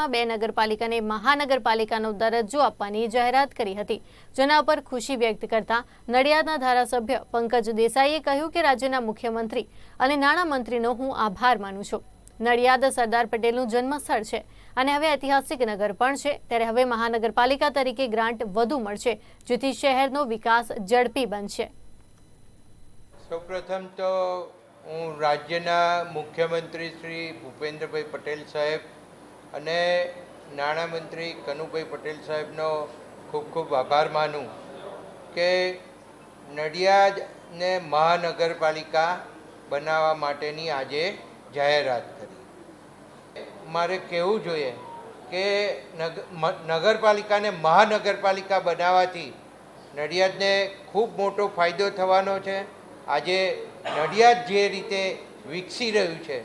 વિધાનસભામાં બે નગરપાલિકાને મહાનગરપાલિકાનો દરજ્જો આપવાની જાહેરાત કરી હતી, જેના પર ખુશી વ્યક્ત કરતા નડિયાદના ધારાસભ્ય પંકજ દેસાઈએ કહ્યું કે રાજ્યના મુખ્યમંત્રી અને નાણામંત્રીનો હું આભાર માનું છું. નડિયાદ સરદાર પટેલનું જન્મસ્થળ છે અને હવે ઐતિહાસિક નગર પણ છે. ત્યારે હવે મહાનગરપાલિકા તરીકે ગ્રાન્ટ વધુ મળશે, જેથી શહેરનો વિકાસ ઝડપી બનશે. સૌપ્રથમ તો હું રાજ્યના મુખ્યમંત્રી શ્રી ભૂપેન્દ્રભાઈ પટેલ સાહેબ અને નાણામંત્રી કનુભાઈ પટેલ સાહેબનો ખૂબ ખૂબ આભાર માનું કે નડિયાદને મહાનગરપાલિકા બનાવવા માટેની આજે જાહેરાત કરી. મારે કહેવું જોઈએ કે નગ નગરપાલિકાને મહાનગરપાલિકા બનાવવાથી નડિયાદને ખૂબ મોટો ફાયદો થવાનો છે. આજે નડિયાદ જે રીતે વિકસી રહ્યું છે,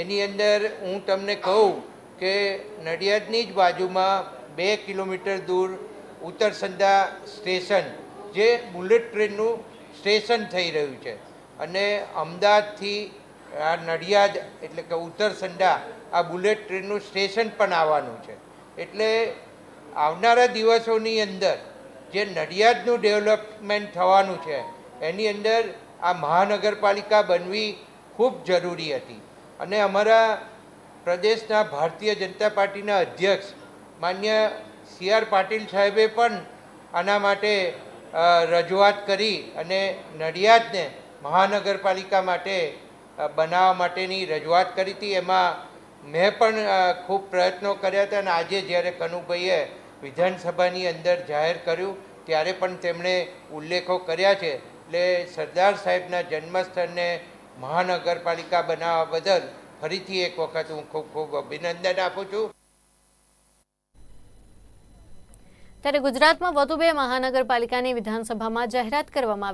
એની અંદર હું તમને કહું કે નડિયાદની જ બાજુમાં બે કિલોમીટર દૂર ઉત્તરસંધા સ્ટેશન, જે બુલેટ ટ્રેનનું સ્ટેશન થઈ રહ્યું છે. અને અમદાવાદથી આ નડિયાદ એટલે કે ઉત્તરસંડા આ બુલેટ ટ્રેનનું સ્ટેશન પણ આવવાનું છે. એટલે આવનારા દિવસોની અંદર જે નડિયાદનું ડેવલપમેન્ટ થવાનું છે, એની અંદર આ મહાનગરપાલિકા બનવી ખૂબ જરૂરી હતી. અને અમારા પ્રદેશના ભારતીય જનતા પાર્ટીના અધ્યક્ષ માન્ય સી આર પાટીલ સાહેબે પણ આના માટે રજૂઆત કરી અને નડિયાદને મહાનગરપાલિકા માટે બનાવવા માટેની રજૂઆત કરી હતી. એમાં મેં પણ ખૂબ પ્રયત્નો કર્યા હતા અને આજે જ્યારે કનુભાઈએ વિધાનસભાની અંદર જાહેર કર્યું, ત્યારે પણ તેમણે ઉલ્લેખો કર્યા છે. એટલે સરદાર સાહેબના જન્મસ્થળને મહાનગરપાલિકા બનાવવા બદલ ફરીથી એક વખત હું ખૂબ ખૂબ અભિનંદન આપું છું. ત્યારે ગુજરાતમાં વધુ બે મહાનગરપાલિકાની વિધાનસભામાં જાહેરાત કરવામાં આવી